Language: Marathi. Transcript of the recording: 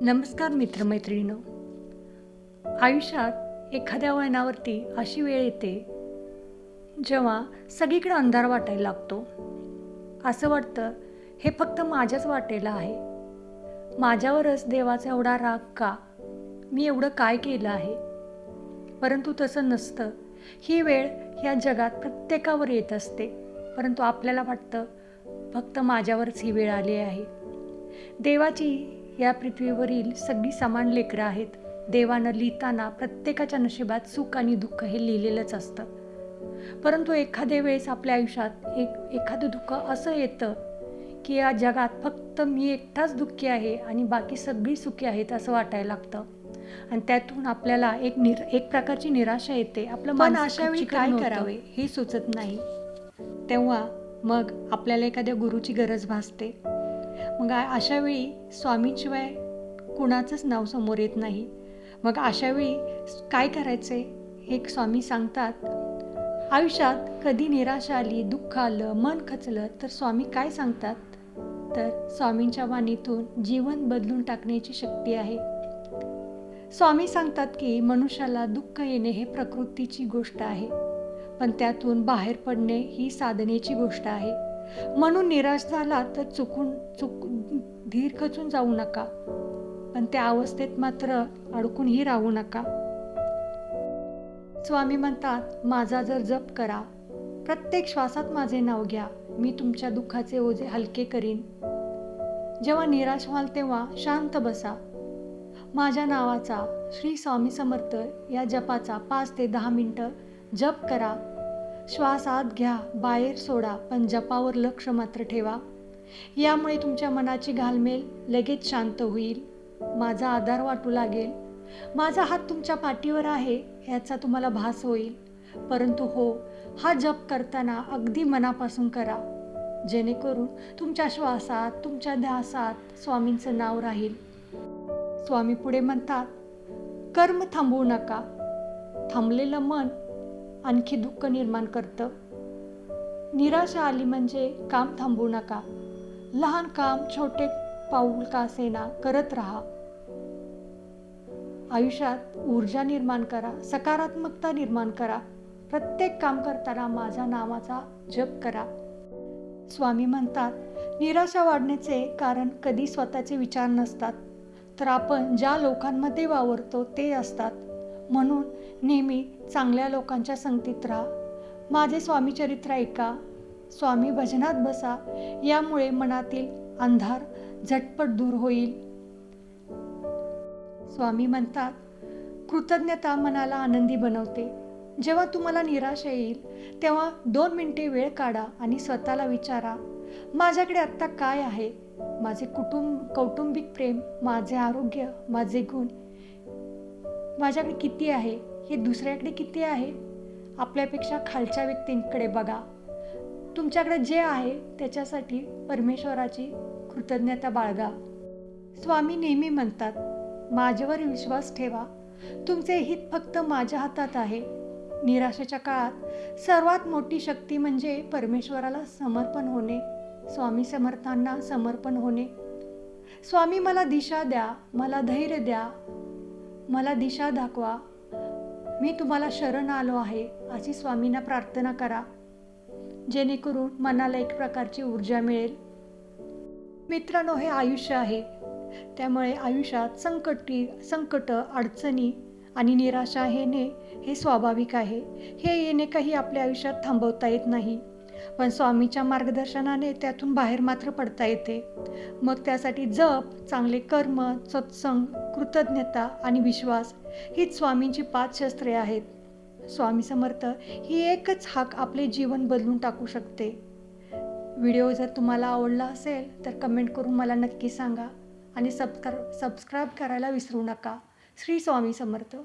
नमस्कार मित्रमैत्रिणीनो. आयुष्यात एखाद्या वळणावरती अशी वेळ येते जेव्हा सगळीकडे अंधार वाटायला लागतो. असं वाटतं हे फक्त माझ्याच वाटेला आहे. माझ्यावरच देवाचा एवढा राग का? मी एवढं काय केलं आहे? परंतु तसं नसतं. ही वेळ ह्या जगात प्रत्येकावर येत असते. परंतु आपल्याला वाटतं फक्त माझ्यावरच ही वेळ आली आहे. देवाची या पृथ्वीवरील सगळी समान लेकरं आहेत. देवानं लिहिताना प्रत्येकाच्या नशिबात सुख आणि दुःख हे लिहिलेलंच असतं. परंतु एखाद्या वेळेस आपल्या आयुष्यात एक एखादं दुःख असं येतं की या जगात फक्त मी एकटाच दुःखी आहे आणि बाकी सगळी सुखी आहेत असं वाटायला लागतं. आणि त्यातून आपल्याला एक निर एक प्रकारची निराशा येते. आपलं मन अशा वेळी काय करावे हे सुचत नाही. तेव्हा मग आपल्याला एखाद्या गुरुची गरज भासते. मग अशावेळी अशा वेळी स्वामींशिवाय कुणाचंच नाव समोर येत नाही. मग अशावेळी काय करायचे? हे स्वामी सांगतात आयुष्यात कधी निराशा आली दुःख आलं मन खचलं तर स्वामी काय सांगतात? तर स्वामींच्या वाणीतून जीवन बदलून टाकण्याची शक्ती आहे. स्वामी सांगतात की मनुष्याला दुःख येणे हे प्रकृतीची गोष्ट आहे पण त्यातून बाहेर पडणे ही साधनेची गोष्ट आहे. म्हणून निराश झाला तर चुकून चुक धीर खचून जाऊ नका. पण त्या अवस्थेत मात्र अडकूनही राहू नका. स्वामी म्हणतात माझा जर जप करा प्रत्येक श्वासात माझे नाव घ्या मी तुमच्या दुःखाचे ओझे हलके करीन. जेव्हा निराश व्हाल तेव्हा शांत बसा. माझ्या नावाचा श्री स्वामी समर्थ या जपाचा पाच ते दहा मिनटं जप करा श्वास आत घ्या बाहेर सोडा पण जपावर लक्ष मात्र ठेवा. यामुळे तुमच्या मनाची घालमेल लगेच शांत होईल. माझा आधार वाटू लागेल. माझा हात तुमच्या पाठीवर आहे ह्याचा तुम्हाला भास होईल. परंतु हो हा जप करताना अगदी मनापासून करा. जेणेकरून तुमच्या श्वासात तुमच्या ध्यासात स्वामींचं नाव राहील. स्वामी पुढे म्हणतात कर्म थांबवू नका. थांबलेलं मन आणखी दुःख निर्माण करतं. निराशा आली म्हणजे काम थांबवू नका. लहान काम छोटे पाऊल का असेना करत राहा. आयुष्यात ऊर्जा निर्माण करा सकारात्मकता निर्माण करा. प्रत्येक काम करताना माझ्या नावाचा जप करा. स्वामी म्हणतात निराशा वाढण्याचे कारण कधी स्वतःचे विचार नसतात तर आपण ज्या लोकांमध्ये वावरतो ते असतात. म्हणून नेहमी चांगल्या लोकांच्या संगतीत राहा. माझे स्वामी चरित्र ऐका. स्वामी भजनात बसा. यामुळे मनातील अंधार झटपट दूर होईल. स्वामी म्हणतात कृतज्ञता मनाला आनंदी बनवते. जेव्हा तुम्हाला निराशा येईल तेव्हा दोन मिनिटे वेळ काढा आणि स्वतःला विचारा माझ्याकडे आत्ता काय आहे? माझे कुटुंब कौटुंबिक प्रेम माझे आरोग्य माझे गुण माझ्याकडे किती आहे? हे दुसऱ्याकडे किती आहे? आपल्यापेक्षा खालच्या व्यक्तींकडे बघा. तुमच्याकडे जे आहे त्याच्यासाठी परमेश्वराची कृतज्ञता बाळगा. स्वामी नेहमी म्हणतात माझ्यावर विश्वास ठेवा. तुमचे हित फक्त माझ्या हातात आहे. निराशेच्या काळात सर्वात मोठी शक्ती म्हणजे परमेश्वराला समर्पण होणे. स्वामी समर्थांना समर्पण होणे. स्वामी मला दिशा द्या मला धैर्य द्या मला दिशा दाखवा. मी तुम्हाला शरण आलो आहे अशी स्वामींना प्रार्थना करा. जेणेकरून मनाला एक प्रकारची ऊर्जा मिळेल. मित्रांनो हे आयुष्य आहे. त्यामुळे आयुष्यात संकटी संकट अडचणी आणि निराशा येणे हे स्वाभाविक आहे. हे येणे काही आपल्या आयुष्यात थांबवता येत नाही. पण स्वामीच्या मार्गदर्शनाने त्यातून बाहेर मात्र पडता येते. मग त्यासाठी जप चांगले कर्म सत्संग कृतज्ञता आणि विश्वास हीच स्वामींची पाच शस्त्रे आहेत. स्वामी समर्थ ही एकच हाक आपले जीवन बदलून टाकू शकते. व्हिडिओ जर तुम्हाला आवडला असेल तर कमेंट करून मला नक्की सांगा आणि सबस्क्रा सबस्क्राईब करायला विसरू नका. श्री स्वामी समर्थ.